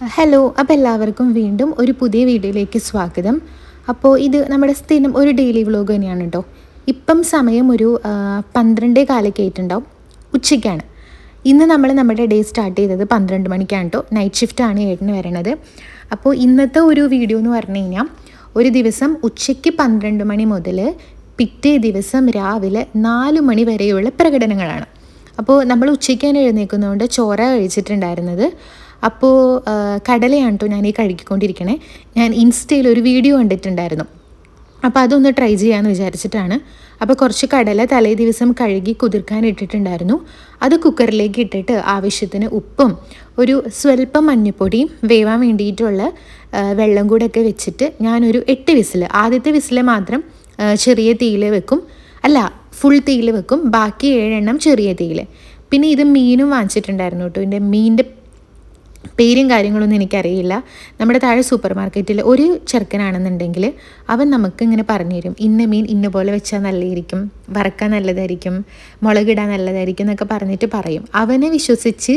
Hello അപ്പോൾ എല്ലാവർക്കും വീണ്ടും ഒരു പുതിയ വീഡിയോയിലേക്ക് സ്വാഗതം. അപ്പോൾ ഇത് നമ്മുടെ സ്ഥിരം ഒരു ഡെയിലി വ്ലോഗ് തന്നെയാണ് കേട്ടോ ഇപ്പം സമയം ഒരു പന്ത്രണ്ട് കാലൊക്കെ ആയിട്ടുണ്ടാവും. ഉച്ചയ്ക്കാണ്. ഇന്ന് നമ്മൾ നമ്മുടെ ഡേ സ്റ്റാർട്ട് ചെയ്തത് പന്ത്രണ്ട് മണിക്കാണ് കേട്ടോ നൈറ്റ് ഷിഫ്റ്റ് ആണ് ഏട്ടന് വരണത്. അപ്പോൾ ഇന്നത്തെ ഒരു വീഡിയോ എന്ന് പറഞ്ഞു കഴിഞ്ഞാൽ ഒരു ദിവസം ഉച്ചയ്ക്ക് പന്ത്രണ്ട് മണി മുതൽ പിറ്റേ ദിവസം രാവിലെ നാല് മണി വരെയുള്ള പ്രകടനങ്ങളാണ്. അപ്പോൾ നമ്മൾ ഉച്ചയ്ക്ക് തന്നെ എഴുന്നേൽക്കുന്നതുകൊണ്ട് ചോറ കഴിച്ചിട്ടുണ്ടായിരുന്നത്. അപ്പോൾ കടലയാണ് കേട്ടോ ഞാൻ ഈ കഴുകിക്കൊണ്ടിരിക്കണേ. ഞാൻ ഇൻസ്റ്റയിൽ ഒരു വീഡിയോ കണ്ടിട്ടുണ്ടായിരുന്നു. അപ്പോൾ അതൊന്ന് ട്രൈ ചെയ്യാമെന്ന് വിചാരിച്ചിട്ടാണ്. അപ്പോൾ കുറച്ച് കടല തലേ ദിവസം കഴുകി കുതിർക്കാൻ ഇട്ടിട്ടുണ്ടായിരുന്നു. അത് കുക്കറിലേക്ക് ഇട്ടിട്ട് ആവശ്യത്തിന് ഉപ്പും ഒരു സ്വല്പം മഞ്ഞൾപ്പൊടിയും വേവാൻ വേണ്ടിയിട്ടുള്ള വെള്ളം കൂടെ ഒക്കെ വെച്ചിട്ട് ഞാനൊരു എട്ട് വിസിൽ ആദ്യത്തെ വിസിൽ മാത്രം ചെറിയ തീയിൽ വെക്കും. അല്ല ഫുൾ തീയിൽ വെക്കും. ബാക്കി ഏഴെണ്ണം ചെറിയ തീയിൽ. പിന്നെ ഇത് മീനും വാങ്ങിച്ചിട്ടുണ്ടായിരുന്നു കേട്ടോ ഇതിന്റെ മീനിന്റെ പേരും കാര്യങ്ങളൊന്നും എനിക്കറിയില്ല. നമ്മുടെ താഴെ സൂപ്പർ മാർക്കറ്റിൽ ഒരു ചെറുക്കനാണെന്നുണ്ടെങ്കിൽ അവൻ നമുക്ക് ഇങ്ങനെ പറഞ്ഞു തരും ഇന്ന മീൻ ഇന്ന പോലെ വെച്ചാൽ നല്ലതായിരിക്കും. വറക്കാൻ നല്ലതായിരിക്കും. മുളകിടാൻ നല്ലതായിരിക്കും എന്നൊക്കെ പറഞ്ഞിട്ട് പറയും. അവനെ വിശ്വസിച്ച്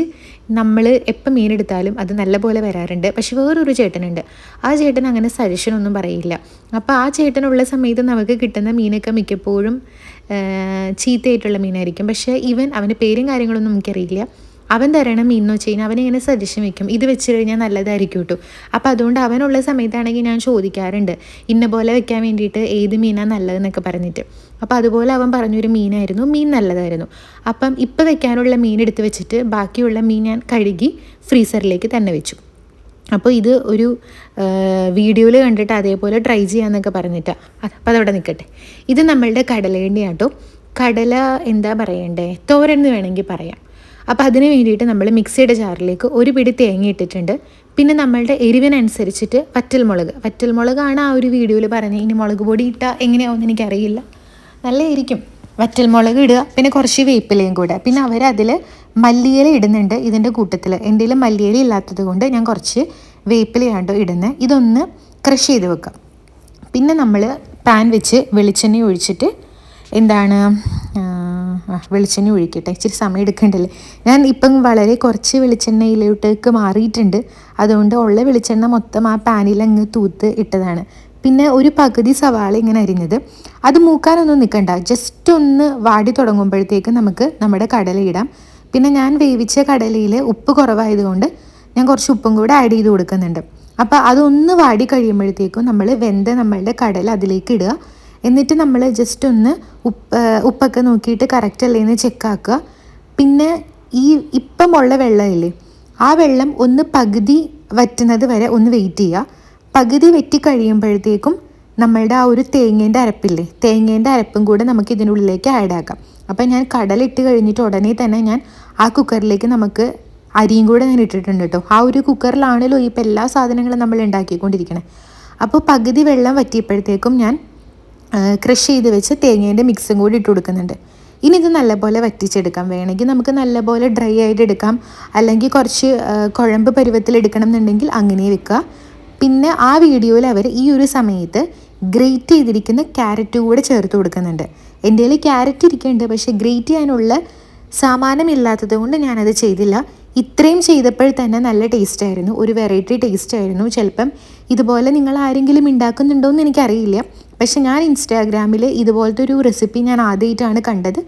നമ്മൾ എപ്പോൾ മീൻ എടുത്താലും അത് നല്ലപോലെ വരാറുണ്ട്. പക്ഷെ വേറൊരു ചേട്ടനുണ്ട്. ആ ചേട്ടൻ അങ്ങനെ സജഷൻ ഒന്നും പറയില്ല. അപ്പോൾ ആ ചേട്ടനുള്ള സമയത്ത് നമുക്ക് കിട്ടുന്ന മീനൊക്കെ മിക്കപ്പോഴും ചീത്തയായിട്ടുള്ള മീനായിരിക്കും. പക്ഷേ ഇവൻ അവന്റെ പേരും കാര്യങ്ങളൊന്നും നമുക്കറിയില്ല അവൻ തരണം മീൻ എന്ന് വെച്ച് കഴിഞ്ഞാൽ സജഷൻ വെക്കും? ഇത് വെച്ച് കഴിഞ്ഞാൽ നല്ലതായിരിക്കും കേട്ടോ. അപ്പോൾ അതുകൊണ്ട് അവനുള്ള സമയത്താണെങ്കിൽ ഞാൻ ചോദിക്കാറുണ്ട് ഇന്ന പോലെ വെക്കാൻ വേണ്ടിയിട്ട് ഏത് മീനാണ് നല്ലതെന്നൊക്കെ പറഞ്ഞിട്ട്. അപ്പോൾ അതുപോലെ അവൻ പറഞ്ഞൊരു മീനായിരുന്നു മീൻ നല്ലതായിരുന്നു. അപ്പം ഇപ്പം വെക്കാനുള്ള മീൻ എടുത്ത് വെച്ചിട്ട് ബാക്കിയുള്ള മീൻ ഞാൻ കഴുകി ഫ്രീസറിലേക്ക് തന്നെ വെച്ചു. അപ്പോൾ ഇത് ഒരു വീഡിയോയിൽ കണ്ടിട്ട് അതേപോലെ ട്രൈ ചെയ്യാമെന്നൊക്കെ പറഞ്ഞിട്ടാണ് അപ്പോൾ അതവിടെ നിൽക്കട്ടെ. ഇത് നമ്മളുടെ കടലേണ്ടിയാട്ടോ കടല എന്താ പറയണ്ടേ? തോരൻ എന്ന് വേണമെങ്കിൽ പറയാം. അപ്പോൾ അതിന് വേണ്ടിയിട്ട് നമ്മൾ മിക്സിയുടെ ജാറിലേക്ക് ഒരു പിടി തേങ്ങ ഇട്ടിട്ടുണ്ട്. പിന്നെ നമ്മളുടെ എരിവിനനുസരിച്ചിട്ട് വറ്റൽമുളക്. വറ്റൽമുളകാണ് ആ ഒരു വീഡിയോയിൽ പറഞ്ഞത് ഇനി മുളക് പൊടി ഇട്ടാൽ എങ്ങനെയാവുമെന്ന് എനിക്കറിയില്ല. നല്ലതായിരിക്കും. വറ്റൽമുളക് ഇടുക പിന്നെ കുറച്ച് വേപ്പിലയും കൂടെ. പിന്നെ അവരതിൽ മല്ലിയില ഇടുന്നുണ്ട് ഇതിന്റെ കൂട്ടത്തിൽ കയ്യിൽ മല്ലിയില ഇല്ലാത്തത് കൊണ്ട് ഞാൻ കുറച്ച് വേപ്പിലയാണ്ടോ ഇടുന്നത് ഇതൊന്ന് ക്രഷ് ചെയ്ത് വെക്കാം. പിന്നെ നമ്മൾ പാൻ വെച്ച് വെളിച്ചെണ്ണ ഒഴിച്ചിട്ട് എന്താണ് വെളിച്ചെണ്ണ ഒഴിക്കട്ടെ. ഇച്ചിരി സമയം എടുക്കണ്ടല്ലേ? ഞാൻ ഇപ്പം വളരെ കുറച്ച് വെളിച്ചെണ്ണയിലോട്ടേക്ക് മാറിയിട്ടുണ്ട്. അതുകൊണ്ട് ഉള്ള വെളിച്ചെണ്ണ മൊത്തം ആ പാനിൽ അങ്ങ് തൂത്ത് ഇട്ടതാണ്. പിന്നെ ഒരു പകുതി സവാള ഇങ്ങനെ അരിഞ്ഞത്. അത് മൂക്കാനൊന്നും നിൽക്കണ്ട ജസ്റ്റ് ഒന്ന് വാടി തുടങ്ങുമ്പോഴത്തേക്ക് നമുക്ക് നമ്മുടെ കടല ഇടാം. പിന്നെ ഞാൻ വേവിച്ച കടലയിൽ ഉപ്പ് കുറവായതുകൊണ്ട് ഞാൻ കുറച്ച് ഉപ്പും കൂടെ ആഡ് ചെയ്ത് കൊടുക്കുന്നുണ്ട്. അപ്പോൾ അതൊന്ന് വാടി കഴിയുമ്പോഴത്തേക്കും നമ്മൾ വെന്ത നമ്മളുടെ കടല അതിലേക്ക് ഇടുക. എന്നിട്ട് നമ്മൾ ജസ്റ്റ് ഒന്ന് ഉപ്പ് ഉപ്പൊക്കെ നോക്കിയിട്ട് കറക്റ്റ് അല്ലേന്ന് ചെക്കാക്കുക പിന്നെ ഈ ഇപ്പമുള്ള വെള്ളമില്ലേ ആ വെള്ളം ഒന്ന് പകുതി വറ്റുന്നത് വരെ ഒന്ന് വെയിറ്റ് ചെയ്യുക. പകുതി വെറ്റി കഴിയുമ്പോഴത്തേക്കും നമ്മളുടെ ആ ഒരു തേങ്ങേന്റെ അരപ്പില്ലേ തേങ്ങേന്റെ അരപ്പും കൂടെ നമുക്ക് ഇതിനുള്ളിലേക്ക് ആഡ് ആക്കാം. അപ്പം ഞാൻ കടലിട്ട് കഴിഞ്ഞിട്ട് ഉടനെ തന്നെ ഞാൻ ആ കുക്കറിലേക്ക് നമുക്ക് അരിയും കൂടെ ഞാൻ ഇട്ടിട്ടുണ്ട് കേട്ടോ. ആ ഒരു കുക്കറിലാണല്ലോ ഇപ്പം എല്ലാ സാധനങ്ങളും നമ്മൾ ഉണ്ടാക്കിക്കൊണ്ടിരിക്കണേ. അപ്പോൾ പകുതി വെള്ളം വറ്റിയപ്പോഴത്തേക്കും ഞാൻ ക്രഷ് ചെയ്ത് വെച്ച് തേങ്ങേന്റെ മിക്സും കൂടി ഇട്ട് കൊടുക്കുന്നുണ്ട്. ഇനി ഇത് നല്ലപോലെ വറ്റിച്ചെടുക്കാം. വേണമെങ്കിൽ നമുക്ക് നല്ലപോലെ ഡ്രൈ ആയിട്ട് എടുക്കാം. അല്ലെങ്കിൽ കുറച്ച് കുഴമ്പ് പരുവത്തിൽ എടുക്കണം എന്നുണ്ടെങ്കിൽ അങ്ങനെ വെക്കുക. പിന്നെ ആ വീഡിയോയിൽ അവർ ഈ ഒരു സമയത്ത് ഗ്രേറ്റ് ചെയ്തിരിക്കുന്ന ക്യാരറ്റ് കൂടെ ചേർത്ത് കൊടുക്കുന്നുണ്ട്. എന്റെ കയ്യിൽ ക്യാരറ്റ് ഇരിക്കുന്നുണ്ട്. പക്ഷേ ഗ്രേറ്റ് ചെയ്യാനുള്ള സാമാനമില്ലാത്തത് കൊണ്ട് ഞാനത് ചെയ്തില്ല. ഇത്രയും ചെയ്തപ്പോൾ തന്നെ നല്ല ടേസ്റ്റ് ആയിരുന്നു. ഒരു വെറൈറ്റി ടേസ്റ്റ് ആയിരുന്നു. ചിലപ്പം ഇതുപോലെ നിങ്ങൾ ആരെങ്കിലും ഉണ്ടാക്കുന്നുണ്ടോ എന്ന് എനിക്കറിയില്ല. പക്ഷെ ഞാൻ ഇൻസ്റ്റാഗ്രാമിൽ ഇതുപോലത്തെ ഒരു റെസിപ്പി ഞാൻ ആദ്യമായിട്ടാണ് കണ്ടത്.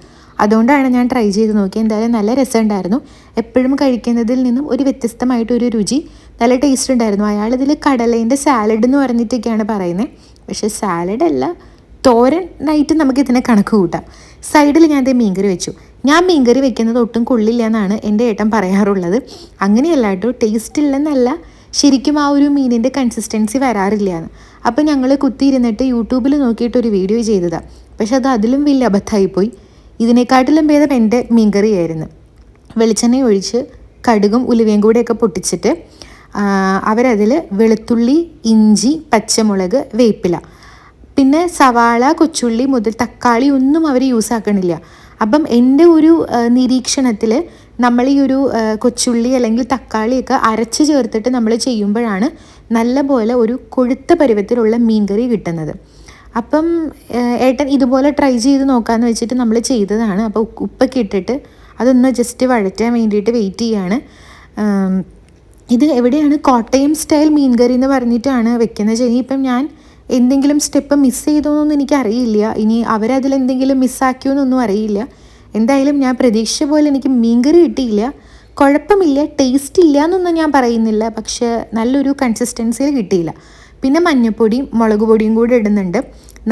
അതുകൊണ്ടാണ് ഞാൻ ട്രൈ ചെയ്ത് നോക്കിയത് എന്തായാലും നല്ല രസമുണ്ടായിരുന്നു. എപ്പോഴും കഴിക്കുന്നതിൽ നിന്നും ഒരു വ്യത്യസ്തമായിട്ടൊരു രുചി നല്ല ടേസ്റ്റ് ഉണ്ടായിരുന്നു. അയാൾ ഇതിൽ കടലേന്റെ സാലഡ് എന്ന് പറഞ്ഞിട്ടൊക്കെയാണ് പറയുന്നത് പക്ഷേ സാലഡ് അല്ല നൈറ്റ് നമുക്ക് ഇതിനെ കണക്ക് കൂട്ടാം. സൈഡിൽ ഞാൻ ദേ മീൻകറി വെച്ചു. ഞാൻ മീൻകറി വെക്കുന്നത് ഒട്ടും കൊള്ളില്ല എന്നാണ് എന്റെ ഏട്ടൻ പറയാറുള്ളത്. അങ്ങനെയല്ല കേട്ടോ ടേസ്റ്റ് ഇല്ലെന്നല്ല. ശരിക്കും ആ ഒരു മീനിന്റെ കൺസിസ്റ്റൻസി വരാറില്ല എന്ന്. അപ്പോൾ ഞങ്ങൾ കുത്തിയിരുന്നിട്ട് യൂട്യൂബിൽ നോക്കിയിട്ട് ഒരു വീഡിയോ ചെയ്തതാണ് പക്ഷെ അത് അതിലും വലിയ അബദ്ധമായിപ്പോയി ഇതിനെക്കാട്ടിലും ഭേദം എന്റെ മീൻകറിയായിരുന്നു. വെളിച്ചെണ്ണ ഒഴിച്ച് കടുകും ഉലുവയും കൂടെയൊക്കെ പൊട്ടിച്ചിട്ട് അവരതിൽ വെളുത്തുള്ളി ഇഞ്ചി പച്ചമുളക് വേപ്പില. പിന്നെ സവാള കൊച്ചുള്ളി മുതൽ തക്കാളി ഒന്നും അവർ യൂസ് ആക്കണില്ല. അപ്പം എന്റെ ഒരു നിരീക്ഷണത്തിൽ നമ്മൾ ഈ ഒരു കൊച്ചുള്ളി അല്ലെങ്കിൽ തക്കാളിയൊക്കെ അരച്ച് ചേർത്തിട്ട് നമ്മൾ ചെയ്യുമ്പോഴാണ് നല്ലപോലെ ഒരു കൊഴുത്ത പരുവത്തിലുള്ള മീൻകറി കിട്ടുന്നത്. അപ്പം ഏട്ടൻ ഇതുപോലെ ട്രൈ ചെയ്ത് നോക്കാമെന്ന് വെച്ചിട്ട് നമ്മൾ ചെയ്തതാണ്. അപ്പോൾ ഉപ്പൊക്കെ ഇട്ടിട്ട് അതൊന്ന് ജസ്റ്റ് വഴറ്റാൻ വേണ്ടിയിട്ട് വെയിറ്റ് ചെയ്യാണ്. ഇത് എവിടെയാണ്? കോട്ടയം സ്റ്റൈൽ മീൻകറി എന്ന് പറഞ്ഞിട്ടാണ് വെക്കുന്നത് ശരി. ഇപ്പം ഞാൻ എന്തെങ്കിലും സ്റ്റെപ്പ് മിസ് ചെയ്തോന്നൊന്നും എനിക്കറിയില്ല. ഇനി അവരതിലെന്തെങ്കിലും മിസ്സാക്കിയോ എന്നൊന്നും അറിയില്ല. എന്തായാലും ഞാൻ പ്രതീക്ഷ പോലെ എനിക്ക് മീൻകറി കിട്ടിയില്ല. കുഴപ്പമില്ല ടേസ്റ്റ് ഇല്ല എന്നൊന്നും ഞാൻ പറയുന്നില്ല. പക്ഷേ നല്ലൊരു കൺസിസ്റ്റൻസിയിൽ കിട്ടിയില്ല. പിന്നെ മഞ്ഞപ്പൊടിയും മുളക് പൊടിയും കൂടെ ഇടുന്നുണ്ട്.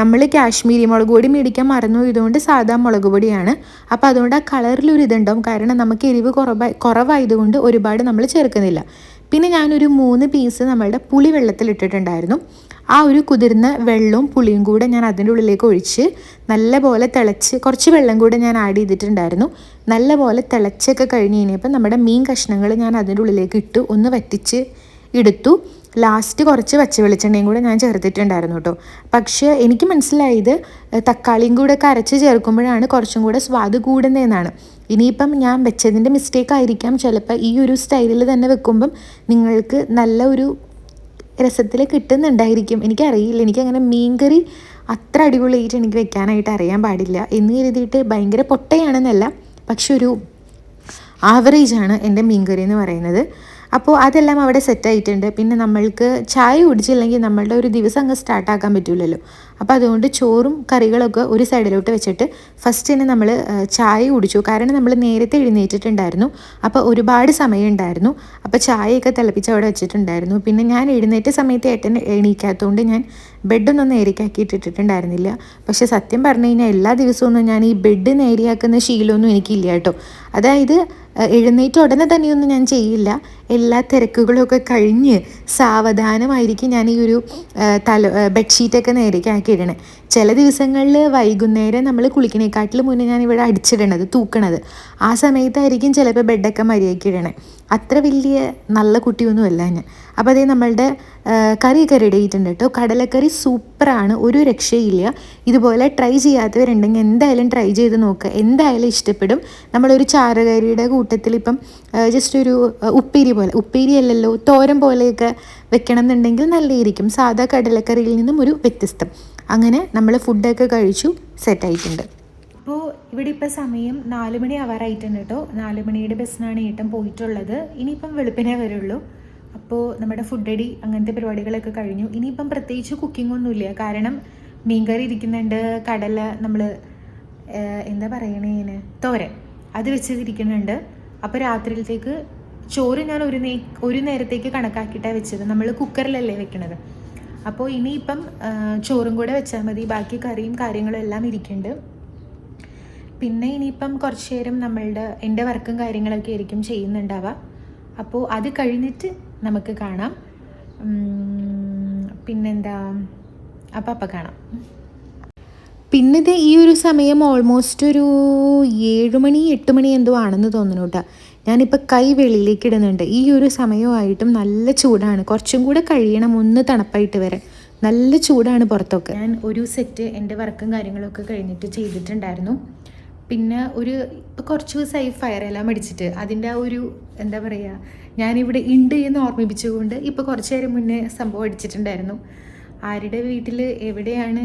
നമ്മൾ കാശ്മീരി മുളക് പൊടി മേടിക്കാൻ മറന്നു ഇതുകൊണ്ട് സാധാ മുളക് പൊടിയാണ്. അപ്പോൾ അതുകൊണ്ട് ആ കളറിലൊരു ഇതുണ്ടാവും. കാരണം നമുക്ക് എരിവ് കുറവായി കുറവായതുകൊണ്ട് ഒരുപാട് നമ്മൾ ചേർക്കുന്നില്ല. പിന്നെ ഞാനൊരു മൂന്ന് പീസ് നമ്മളുടെ പുളി വെള്ളത്തിൽ ഇട്ടിട്ടുണ്ടായിരുന്നു ആ ഒരു കുതിർന്ന വെള്ളവും പുളിയും കൂടെ ഞാൻ അതിന്റെ ഉള്ളിലേക്ക് ഒഴിച്ച് നല്ലപോലെ തിളച്ച് കുറച്ച് വെള്ളം കൂടെ ഞാൻ ആഡ് ചെയ്തിട്ടുണ്ടായിരുന്നു. നല്ലപോലെ തിളച്ചൊക്കെ കഴിഞ്ഞ് കഴിഞ്ഞപ്പോൾ നമ്മുടെ മീൻ കഷ്ണങ്ങൾ ഞാൻ അതിന്റെ ഉള്ളിലേക്ക് ഇട്ടു ഒന്ന് വറ്റിച്ച് എടുത്തു. ലാസ്റ്റ് കുറച്ച് പച്ച വെളിച്ചെണ്ണയും കൂടെ ഞാൻ ചേർത്തിട്ടുണ്ടായിരുന്നു കേട്ടോ. പക്ഷേ എനിക്ക് മനസ്സിലായത് തക്കാളിയും കൂടെ ഒക്കെ അരച്ച് ചേർക്കുമ്പോഴാണ് കുറച്ചും കൂടെ സ്വാദ് കൂടുന്നതെന്നാണ്. ഇനിയിപ്പം ഞാൻ വെച്ചതിന്റെ മിസ്റ്റേക്ക് ആയിരിക്കാം. ചിലപ്പോൾ ഈ ഒരു സ്റ്റൈലിൽ തന്നെ വെക്കുമ്പം നിങ്ങൾക്ക് നല്ല ഒരു രസത്തിൽ കിട്ടുന്നുണ്ടായിരിക്കും. എനിക്കറിയില്ല. എനിക്കങ്ങനെ മീൻകറി അത്ര അടിപൊളിയായിട്ട് എനിക്ക് വെക്കാനായിട്ട് അറിയാൻ പാടില്ല എന്ന് കരുതിയിട്ട് ഭയങ്കര പൊട്ടയാണെന്നല്ല പക്ഷെ ഒരു ആവറേജാണ് എന്റെ മീൻകറി എന്ന് പറയുന്നത്. അപ്പോൾ അതെല്ലാം അവിടെ സെറ്റായിട്ടുണ്ട് പിന്നെ നമ്മൾക്ക് ചായ കുടിച്ചില്ലെങ്കിൽ നമ്മളുടെ ഒരു ദിവസം അങ്ങ് സ്റ്റാർട്ടാക്കാൻ പറ്റില്ലല്ലോ അപ്പോൾ അതുകൊണ്ട് ചോറും കറികളൊക്കെ ഒരു സൈഡിലോട്ട് വെച്ചിട്ട് ഫസ്റ്റ് തന്നെ നമ്മൾ ചായ കുടിച്ചു. കാരണം നമ്മൾ നേരത്തെ എഴുന്നേറ്റിട്ടുണ്ടായിരുന്നു. അപ്പോൾ ഒരുപാട് സമയം ഉണ്ടായിരുന്നു അപ്പോൾ ചായയൊക്കെ തിളപ്പിച്ച് അവിടെ വെച്ചിട്ടുണ്ടായിരുന്നു. പിന്നെ ഞാൻ എഴുന്നേറ്റ സമയത്ത് ഏട്ടൻ എണീക്കാത്തതുകൊണ്ട് ഞാൻ ബെഡൊന്നും നേരിക്കാക്കി ഇട്ടിട്ടുണ്ടായിരുന്നില്ല പക്ഷെ സത്യം പറഞ്ഞു കഴിഞ്ഞാൽ എല്ലാ ദിവസവും ഞാൻ ഈ ബെഡ് നേരിയാക്കുന്ന ശീലമൊന്നും എനിക്കില്ല കേട്ടോ. അതായത് എഴുന്നേറ്റ് ഉടനെ തന്നെയൊന്നും ഞാൻ ചെയ്യില്ല. എല്ലാ തിരക്കുകളൊക്കെ കഴിഞ്ഞ് സാവധാനമായിരിക്കും ഞാൻ ഈ ഒരു തല ബെഡ്ഷീറ്റൊക്കെ നേരേക്കാക്കി ഇടണേ ചില ദിവസങ്ങളിൽ വൈകുന്നേരം നമ്മൾ കുളിക്കണേക്കാട്ടിൽ മുന്നേ ഞാൻ ഇവിടെ അടിച്ചിടണത് തൂക്കണത്. ആ സമയത്തായിരിക്കും ചിലപ്പോൾ ബെഡൊക്കെ മര്യാദയ്ക്ക് ഇടണേ. അത്ര വലിയ നല്ല കുട്ടിയൊന്നുമല്ല ഞാൻ. അപ്പോൾ അതേ നമ്മളുടെ കറി റെഡി ആയിട്ടുണ്ട് കേട്ടോ. കടലക്കറി സൂപ്പറാണ് ഒരു രക്ഷയില്ല. ഇതുപോലെ ട്രൈ ചെയ്യാത്തവരുണ്ടെങ്കിൽ എന്തായാലും ട്രൈ ചെയ്ത് നോക്കുക എന്തായാലും ഇഷ്ടപ്പെടും. നമ്മളൊരു ചാരകറിയുടെ കൂട്ടത്തിൽ ഇപ്പം ജസ്റ്റ് ഒരു ഉപ്പേരി പോലെ ഉപ്പേരി അല്ലല്ലോ തോരൻ പോലെയൊക്കെ വെക്കണം എന്നുണ്ടെങ്കിൽ നല്ലതായിരിക്കും. സാധാ കടലക്കറിയിൽ നിന്നും ഒരു വ്യത്യസ്തം. അങ്ങനെ നമ്മൾ ഫുഡൊക്കെ കഴിച്ചു സെറ്റായിട്ടുണ്ട് അപ്പോൾ ഇവിടെ ഇപ്പോൾ സമയം നാല് മണി ആവാറായിട്ടുണ്ട് കേട്ടോ. നാല് മണിയുടെ ബസ്സിനാണ് ഏട്ടൻ പോയിട്ടുള്ളത്. ഇനിയിപ്പം വെളുപ്പിനെ വരുള്ളൂ. അപ്പോൾ നമ്മുടെ ഫുഡ് അടി അങ്ങനത്തെ പരിപാടികളൊക്കെ കഴിഞ്ഞു. ഇനിയിപ്പം പ്രത്യേകിച്ച് കുക്കിംഗ് ഒന്നുമില്ല. കാരണം മീൻകറി ഇരിക്കുന്നുണ്ട് കടല നമ്മൾ എന്താ പറയണേന് തോരൻ. അത് വെച്ചിരിക്കുന്നുണ്ട് അപ്പോൾ രാത്രിയിലത്തേക്ക് ചോറ് ഞാൻ ഒരു നേ ഒരു നേരത്തേക്ക് കണക്കാക്കിയിട്ടാണ് വെച്ചത്. നമ്മൾ കുക്കറിലല്ലേ വെക്കണത്. അപ്പോൾ ഇനിയിപ്പം ചോറും കൂടെ വെച്ചാൽ മതി. ബാക്കി കറിയും കാര്യങ്ങളും എല്ലാം ഇരിക്കുന്നുണ്ട്. പിന്നെ ഇനിയിപ്പം കുറച്ച് നേരം നമ്മളുടെ എന്റെ വർക്കും കാര്യങ്ങളൊക്കെ ആയിരിക്കും ചെയ്യുന്നുണ്ടാവുക. അപ്പോൾ അത് കഴിഞ്ഞിട്ട് നമുക്ക് കാണാം. പിന്നെന്താ? അപ്പം അപ്പം കാണാം. പിന്നെ ഈ ഒരു സമയം ഓൾമോസ്റ്റ് ഒരു ഏഴ് മണി എട്ട് മണി എന്തോ ആണെന്ന് തോന്നുന്നു കേട്ടോ. ഞാനിപ്പോൾ കൈ വെളിയിലേക്ക് ഇടുന്നുണ്ട്. ഈ ഒരു സമയമായിട്ടും നല്ല ചൂടാണ്. കുറച്ചും കൂടെ കഴിയണം ഒന്ന് തണുപ്പായിട്ട് വരെ നല്ല ചൂടാണ് പുറത്തൊക്കെ. ഞാൻ ഒരു സെറ്റ് എന്റെ വർക്കും കാര്യങ്ങളൊക്കെ കഴിഞ്ഞിട്ട് ചെയ്തിട്ടുണ്ടായിരുന്നു. പിന്നെ ഒരു ഇപ്പോൾ കുറച്ച് ദിവസമായി ഫയർ എല്ലാം അടിച്ചിട്ട് അതിന്റെ ആ ഒരു എന്താ പറയുക ഞാനിവിടെ ഉണ്ട് എന്ന് ഓർമ്മിപ്പിച്ചുകൊണ്ട് ഇപ്പോൾ കുറച്ച് നേരം മുന്നേ സംഭവം അടിച്ചിട്ടുണ്ടായിരുന്നു. ആരുടെ വീട്ടിൽ എവിടെയാണ്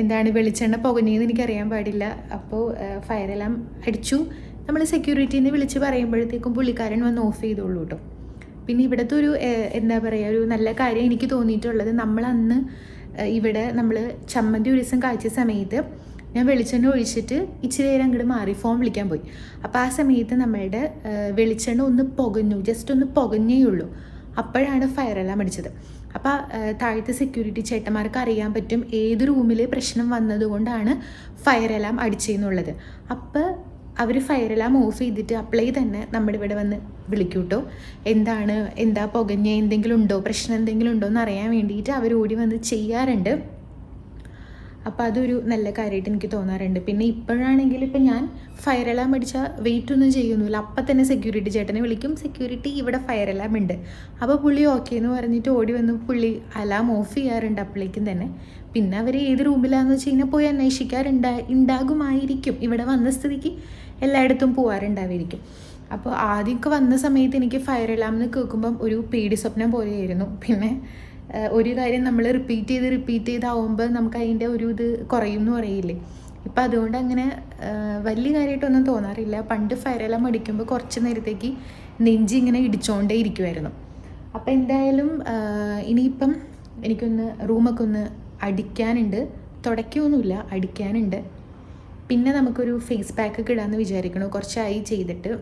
എന്താണ് വെളിച്ചെണ്ണ പുകഞ്ഞതെന്ന് എനിക്കറിയാൻ പാടില്ല. അപ്പോൾ ഫയറെല്ലാം അടിച്ചു. നമ്മൾ സെക്യൂരിറ്റിന്ന് വിളിച്ച് പറയുമ്പോഴത്തേക്കും പുള്ളിക്കാരൻ വന്ന് ഓഫ് ചെയ്തോളൂ കേട്ടോ പിന്നെ ഇവിടുത്തെ ഒരു എന്താ പറയുക ഒരു നല്ല കാര്യം എനിക്ക് തോന്നിയിട്ടുള്ളത് നമ്മളന്ന് ഇവിടെ നമ്മൾ ചമ്മന്തി ഒരു ദിവസം കാഴ്ച സമയത്ത് ഞാൻ വെളിച്ചെണ്ണ ഒഴിച്ചിട്ട് ഇച്ചിരി നേരം അങ്ങോട്ട് മാറി ഫോൺ വിളിക്കാൻ പോയി. അപ്പോൾ ആ സമയത്ത് നമ്മളുടെ വെളിച്ചെണ്ണ ഒന്ന് പുകഞ്ഞു ജസ്റ്റ് ഒന്ന് പുകഞ്ഞേ ഉള്ളൂ. അപ്പോഴാണ് ഫയർ എല്ലാം അടിച്ചത്. അപ്പോൾ താഴത്തെ സെക്യൂരിറ്റി ചേട്ടന്മാർക്ക് അറിയാൻ പറ്റും ഏത് റൂമിൽ പ്രശ്നം വന്നതുകൊണ്ടാണ് ഫയർ എല്ലാം അടിച്ചെന്നുള്ളത്. അപ്പോൾ അവർ ഫയർ എല്ലാം ഓഫ് ചെയ്തിട്ട് അപ്ലൈ തന്നെ നമ്മുടെ ഇവിടെ വന്ന് വിളിക്കൂട്ടോ. എന്താണ് എന്താ പുകഞ്ഞ എന്തെങ്കിലും ഉണ്ടോ പ്രശ്നം എന്തെങ്കിലും ഉണ്ടോ എന്ന് അറിയാൻ വേണ്ടിയിട്ട് അവർ ഓടി വന്ന് ചെയ്യാറുണ്ട്. അപ്പോൾ അതൊരു നല്ല കാര്യമായിട്ട് എനിക്ക് തോന്നാറുണ്ട്. പിന്നെ ഇപ്പോഴാണെങ്കിൽ ഇപ്പം ഞാൻ ഫയർ അലാം അടിച്ചാൽ വെയിറ്റ് ഒന്നും ചെയ്യുന്നില്ല. അപ്പം തന്നെ സെക്യൂരിറ്റി ചേട്ടനെ വിളിക്കും. സെക്യൂരിറ്റി ഇവിടെ ഫയർ അലാം ഉണ്ട്. അപ്പോൾ പുള്ളി ഓക്കെ എന്ന് പറഞ്ഞിട്ട് ഓടി വന്ന് പുള്ളി അലാം ഓഫ് ചെയ്യാറുണ്ട് അപ്പോഴേക്കും തന്നെ. പിന്നെ അവർ ഏത് റൂമിലാണെന്ന് വെച്ച് കഴിഞ്ഞാൽ പോയി അന്വേഷിക്കാറുണ്ടാ ഉണ്ടാകുമായിരിക്കും. ഇവിടെ വന്ന സ്ഥിതിക്ക് എല്ലായിടത്തും പോകാറുണ്ടാവായിരിക്കും അപ്പോൾ ആദ്യമൊക്കെ വന്ന സമയത്ത് എനിക്ക് ഫയർ അലാം എന്ന് കേൾക്കുമ്പം ഒരു പേടി സ്വപ്നം പോലെയായിരുന്നു. പിന്നെ ഒരു കാര്യം നമ്മൾ റിപ്പീറ്റ് ചെയ്ത് റിപ്പീറ്റ് ചെയ്താവുമ്പോൾ നമുക്ക് അതിന്റെ ഒരു ഇത് കുറയും എന്ന് പറയില്ലേ? ഇപ്പം അതുകൊണ്ട് അങ്ങനെ വലിയ കാര്യമായിട്ടൊന്നും തോന്നാറില്ല. പണ്ട് ഫയറെല്ലാം അടിക്കുമ്പോൾ കുറച്ച് നേരത്തേക്ക് നെഞ്ചി ഇങ്ങനെ ഇടിച്ചുകൊണ്ടേ ഇരിക്കുമായിരുന്നു അപ്പോൾ എന്തായാലും ഇനിയിപ്പം എനിക്കൊന്ന് റൂമൊക്കെ ഒന്ന് അടിക്കാനുണ്ട്. തുടയ്ക്കൊന്നുമില്ല അടിക്കാനുണ്ട്. പിന്നെ നമുക്കൊരു ഫേസ് പാക്ക് ഒക്കെ ഇടാമെന്ന് വിചാരിക്കണു. കുറച്ചായി ചെയ്തിട്ട്.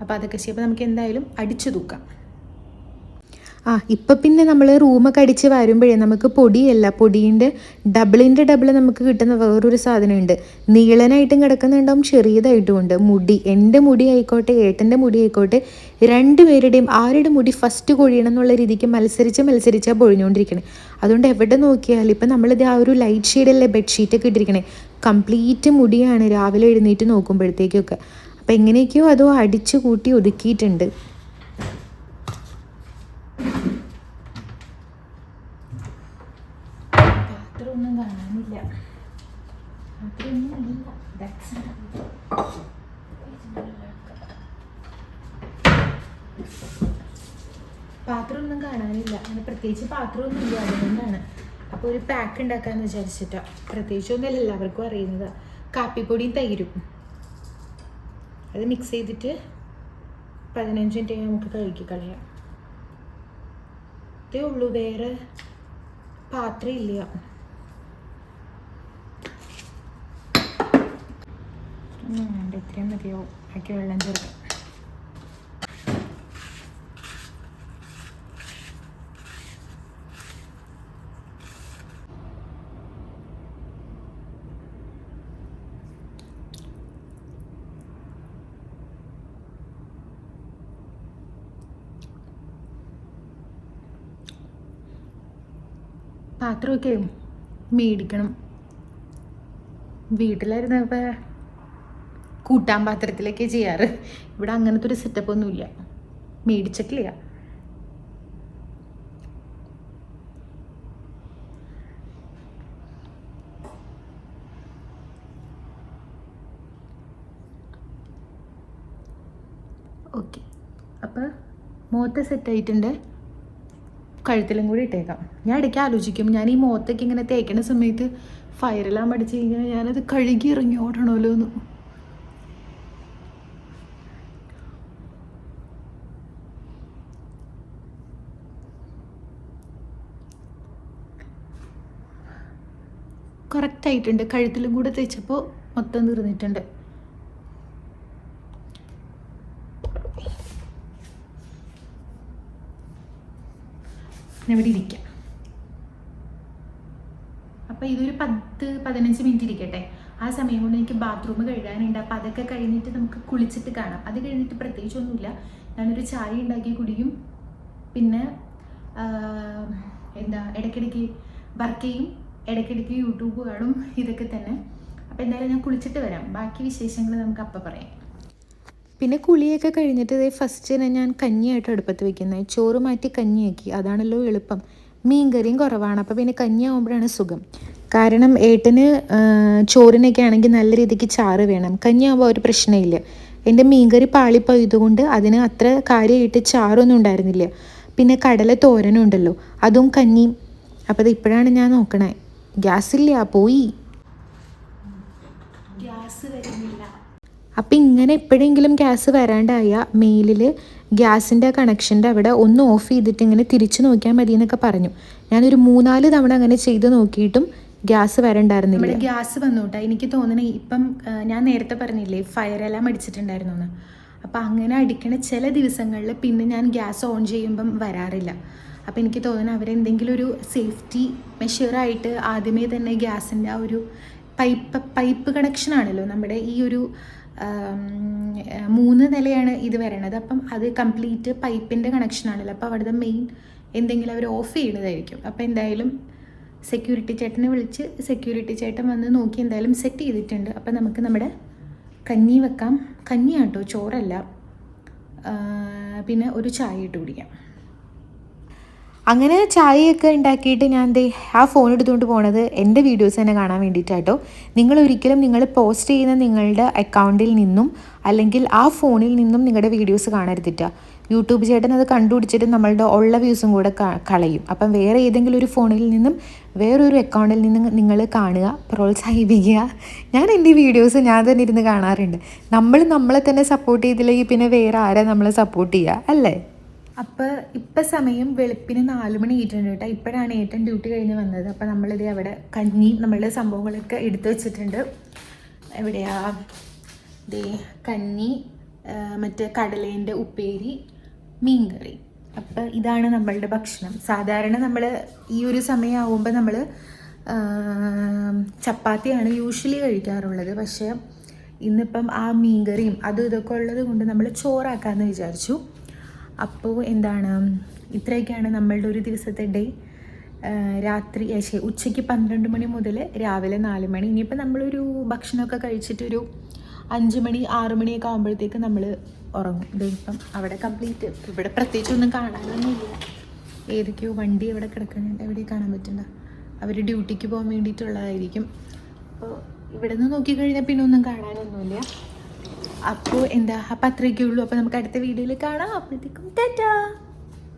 അപ്പോൾ അതൊക്കെ ചെയ്യുമ്പോൾ നമുക്ക് എന്തായാലും അടിച്ചു തൂക്കാം. ആ ഇപ്പം പിന്നെ നമ്മൾ റൂമൊക്കെ അടിച്ച് വരുമ്പോഴേ നമുക്ക് പൊടിയല്ല പൊടീന്റെ ഡബിളിന്റെ ഡബിൾ നമുക്ക് കിട്ടുന്ന വേറൊരു സാധനമുണ്ട്. നീളനായിട്ടും കിടക്കുന്നുണ്ടാവും ചെറിയതായിട്ടും ഉണ്ട്. മുടി എന്റെ മുടി ആയിക്കോട്ടെ ഏട്ടന്റെ മുടി ആയിക്കോട്ടെ രണ്ടുപേരുടെയും ആരുടെ മുടി ഫസ്റ്റ് കൊഴിയണം എന്നുള്ള രീതിക്ക് മത്സരിച്ച് മത്സരിച്ചാൽ പൊഴിഞ്ഞുകൊണ്ടിരിക്കണേ അതുകൊണ്ട് എവിടെ നോക്കിയാലും ഇപ്പം നമ്മളിത് ആ ഒരു ലൈറ്റ് ഷെയ്ഡല്ലേ ബെഡ്ഷീറ്റൊക്കെ ഇട്ടിരിക്കണേ കംപ്ലീറ്റ് മുടിയാണ് രാവിലെ എഴുന്നേറ്റ് നോക്കുമ്പോഴത്തേക്കൊക്കെ. അപ്പം എങ്ങനെയൊക്കെയോ അതോ അടിച്ചു കൂട്ടി ഒതുക്കിയിട്ടുണ്ട് പാത്രമൊന്നും കാണാനില്ല പാത്രമൊന്നും കാണാനില്ല. അങ്ങനെ പ്രത്യേകിച്ച് പാത്രമൊന്നും ഇല്ല. അതുകൊണ്ടാണ്. അപ്പോൾ ഒരു പാക്ക് ഉണ്ടാക്കാമെന്ന് വിചാരിച്ചിട്ടാ. പ്രത്യേകിച്ചൊന്നുമല്ല എല്ലാവർക്കും അറിയുന്നത്. കാപ്പിപ്പൊടിയും തൈരും. അത് മിക്സ് ചെയ്തിട്ട് പതിനഞ്ച് മിനിറ്റ് നമുക്ക് കഴുകി കളയാം. ഇതേ ഉള്ളൂ. വേറെ പാത്രം ഇല്ല. വേണ്ട ഇത്രയും മതിയാവും ബാക്കി വെള്ളം ചേർക്കാം പാത്രമൊക്കെ മേടിക്കണം. വീട്ടിലായിരുന്നപ്പോൾ കൂട്ടാൻ പാത്രത്തിലൊക്കെ ചെയ്യാറ്. ഇവിടെ അങ്ങനത്തെ ഒരു സെറ്റപ്പ് ഒന്നുമില്ല. മേടിച്ചിട്ടില്ല. ഓക്കെ അപ്പോൾ സെറ്റ് ആയിട്ടുണ്ട്. കഴുത്തിലും കൂടി ഇട്ടേക്കാം. ഞാൻ ഇടയ്ക്ക് ആലോചിക്കും. ഞാൻ ഈ മുഖത്തേക്ക് ഇങ്ങനെ തേക്കണ സമയത്ത് ഫയറെല്ലാം പഠിച്ചു കഴിഞ്ഞാൽ ഞാനത് കഴുകി ഇറങ്ങി ഓടണമല്ലോ എന്ന്. കറക്റ്റ് ആയിട്ടുണ്ട് കഴുത്തിലും കൂടെ തേച്ചപ്പോൾ മൊത്തം തീർന്നിട്ടുണ്ട്. ഇവിടെ ഇരിക്കാം. അപ്പോൾ ഇതൊരു പത്ത് പതിനഞ്ച് മിനിറ്റ് ഇരിക്കട്ടെ. ആ സമയം കൊണ്ട് എനിക്ക് ബാത്റൂം കഴുകാനുണ്ട്. അപ്പോൾ അതൊക്കെ കഴിഞ്ഞിട്ട് നമുക്ക് കുളിച്ചിട്ട് കാണാം. അത് കഴിഞ്ഞിട്ട് പ്രത്യേകിച്ചൊന്നുമില്ല. ഞാനൊരു ചായ ഉണ്ടാക്കി കുടിക്കും. പിന്നെ എന്താ ഇടയ്ക്കിടയ്ക്ക് വർക്ക് ചെയ്യും. ഇടയ്ക്കിടയ്ക്ക് യൂട്യൂബ് കാണും ഇതൊക്കെ തന്നെ. അപ്പോൾ എന്തായാലും ഞാൻ കുളിച്ചിട്ട് വരാം. ബാക്കി വിശേഷങ്ങൾ നമുക്ക് അപ്പം പറയാം. പിന്നെ കുളിയൊക്കെ കഴിഞ്ഞിട്ട് ഇതേ ഫസ്റ്റ് തന്നെ ഞാൻ കഞ്ഞിയായിട്ട് അടുപ്പത്ത് വെക്കുന്നത് ചോറ് മാറ്റി കഞ്ഞിയാക്കി. അതാണല്ലോ എളുപ്പം. മീൻ കറിയും കുറവാണ്. അപ്പോൾ പിന്നെ കഞ്ഞി ആകുമ്പോഴാണ് സുഖം. കാരണം ഏട്ടന് ചോറിനൊക്കെ ആണെങ്കിൽ നല്ല രീതിക്ക് ചാറ് വേണം. കഞ്ഞി ആകുമ്പോൾ ഒരു പ്രശ്നമില്ല. എന്റെ മീൻകറി പാളിപ്പോയതുകൊണ്ട് അതിന് അത്ര കാര്യമായിട്ട് ചാറൊന്നും ഉണ്ടായിരുന്നില്ല. പിന്നെ കടല തോരനും ഉണ്ടല്ലോ. അതും കഞ്ഞിയും. അപ്പോൾ അത് ഇപ്പോഴാണ് ഞാൻ നോക്കണേ. ഗ്യാസ് ഇല്ല പോയി. ഗ്യാസ് വരുന്നില്ല. അപ്പം ഇങ്ങനെ എപ്പോഴെങ്കിലും ഗ്യാസ് വരാണ്ടായ മെയിലിൽ ഗ്യാസിന്റെ കണക്ഷന്റെ അവിടെ ഒന്ന് ഓഫ് ചെയ്തിട്ട് ഇങ്ങനെ തിരിച്ചു നോക്കിയാൽ മതി എന്നൊക്കെ പറഞ്ഞു. ഞാനൊരു മൂന്നാൽ തവണ അങ്ങനെ ചെയ്ത് നോക്കിയിട്ടും ഗ്യാസ് വരണ്ടായിരുന്നില്ല. ഗ്യാസ് വന്നോട്ടെ എനിക്ക് തോന്നണേ ഇപ്പം ഞാൻ നേരത്തെ പറഞ്ഞില്ലേ ഫയർ എല്ലാം അടിച്ചിട്ടുണ്ടായിരുന്നു എന്ന്. അപ്പം അങ്ങനെ അടിക്കണ ചില ദിവസങ്ങളിൽ പിന്നെ ഞാൻ ഗ്യാസ് ഓൺ ചെയ്യുമ്പം വരാറില്ല. അപ്പോൾ എനിക്ക് തോന്നുന്നു അവരെന്തെങ്കിലും ഒരു സേഫ്റ്റി മെഷറായിട്ട് ആദ്യമേ തന്നെ ഗ്യാസിന്റെ ആ ഒരു പൈപ്പ് പൈപ്പ് കണക്ഷൻ ആണല്ലോ നമ്മുടെ ഈ ഒരു മൂന്ന് നിലയാണ് ഇത് വരണത്. അപ്പം അത് കംപ്ലീറ്റ് പൈപ്പിന്റെ കണക്ഷനാണല്ലോ അപ്പോൾ അവിടുത്തെ മെയിൻ എന്തെങ്കിലും അവർ ഓഫ് ചെയ്യുന്നതായിരിക്കും അപ്പോൾ എന്തായാലും സെക്യൂരിറ്റി ചേട്ടനെ വിളിച്ച് സെക്യൂരിറ്റി ചേട്ടൻ വന്ന് നോക്കി എന്തായാലും സെറ്റ് ചെയ്തിട്ടുണ്ട്. അപ്പോൾ നമുക്ക് നമ്മുടെ കഞ്ഞി വെക്കാം. കഞ്ഞിയാട്ടോ ചോറല്ല. പിന്നെ ഒരു ചായ ഇട്ട് കുടിക്കാം. അങ്ങനെ ചായയൊക്കെ ഉണ്ടാക്കിയിട്ട് ഞാൻ ദേ ആ ഫോൺ എടുത്തുകൊണ്ട് പോണത് എന്റെ വീഡിയോസ് തന്നെ കാണാൻ വേണ്ടിയിട്ടാട്ടോ. നിങ്ങൾ ഒരിക്കലും നിങ്ങൾ പോസ്റ്റ് ചെയ്യുന്ന നിങ്ങളുടെ അക്കൗണ്ടിൽ നിന്നും അല്ലെങ്കിൽ ആ ഫോണിൽ നിന്നും നിങ്ങളുടെ വീഡിയോസ് കാണരുതിട്ട യൂട്യൂബ് ചേട്ടൻ അത് കണ്ടുപിടിച്ചിട്ട് നമ്മളുടെ ഉള്ള വ്യൂസും കൂടെ കളയും. അപ്പം വേറെ ഏതെങ്കിലും ഒരു ഫോണിൽ നിന്നും വേറൊരു അക്കൗണ്ടിൽ നിന്ന് നിങ്ങൾ കാണുക പ്രോത്സാഹിപ്പിക്കുക. ഞാൻ എന്റെ വീഡിയോസ് ഞാൻ തന്നെ ഇരുന്ന് കാണാറുണ്ട്. നമ്മൾ നമ്മളെ തന്നെ സപ്പോർട്ട് ചെയ്തില്ലെങ്കിൽ പിന്നെ വേറെ ആരാ നമ്മളെ സപ്പോർട്ട് ചെയ്യുക അല്ലേ? അപ്പോൾ ഇപ്പം സമയം വെളുപ്പിന് നാല് മണി ആയിട്ടുണ്ട് കേട്ടോ. ഇപ്പോഴാണ് ഏട്ടൻ ഡ്യൂട്ടി കഴിഞ്ഞ് വന്നത്. അപ്പോൾ നമ്മളിത് അവിടെ കഞ്ഞി നമ്മളുടെ സംഭവങ്ങളൊക്കെ എടുത്തു വെച്ചിട്ടുണ്ട്. എവിടെയാ? ദേ കഞ്ഞി മറ്റേ കടലേന്റെ ഉപ്പേരി മീൻകറി. അപ്പോൾ ഇതാണ് നമ്മളുടെ ഭക്ഷണം. സാധാരണ നമ്മൾ ഈ ഒരു സമയമാകുമ്പോൾ നമ്മൾ ചപ്പാത്തിയാണ് യൂഷ്വലി കഴിക്കാറുള്ളത്. പക്ഷേ ഇന്നിപ്പം ആ മീൻകറിയും അതും ഇതൊക്കെ ഉള്ളത് കൊണ്ട് നമ്മൾ ചോറാക്കാമെന്ന് വിചാരിച്ചു. അപ്പോൾ എന്താണ് ഇത്രയൊക്കെയാണ് നമ്മളുടെ ഒരു ദിവസത്തെ ഡേ. രാത്രി ഉച്ചയ്ക്ക് പന്ത്രണ്ട് മണി മുതൽ രാവിലെ നാല് മണി. ഇനിയിപ്പോൾ നമ്മളൊരു ഭക്ഷണമൊക്കെ കഴിച്ചിട്ടൊരു അഞ്ച് മണി ആറ് മണിയൊക്കെ ആകുമ്പോഴത്തേക്ക് നമ്മൾ ഉറങ്ങും. ഇതിപ്പം അവിടെ കംപ്ലീറ്റ് ഇവിടെ പ്രത്യേകിച്ച് ഒന്നും കാണാനൊന്നുമില്ല. ഏതൊക്കെയോ വണ്ടി അവിടെ കിടക്കുന്നുണ്ട്. എവിടെ കാണാൻ പറ്റില്ല അവർ ഡ്യൂട്ടിക്ക് പോകാൻ വേണ്ടിയിട്ടുള്ളതായിരിക്കും. അപ്പോൾ ഇവിടെ നിന്ന് നോക്കിക്കഴിഞ്ഞാൽ പിന്നെ ഒന്നും കാണാനൊന്നുമില്ല. അപ്പോൾ എന്താ? അപ്പം അത്രയൊക്കെ ഉള്ളൂ അപ്പോൾ നമുക്ക് അടുത്ത വീഡിയോയിൽ കാണാം. അപ്പോഴത്തേക്കും ടാറ്റാ.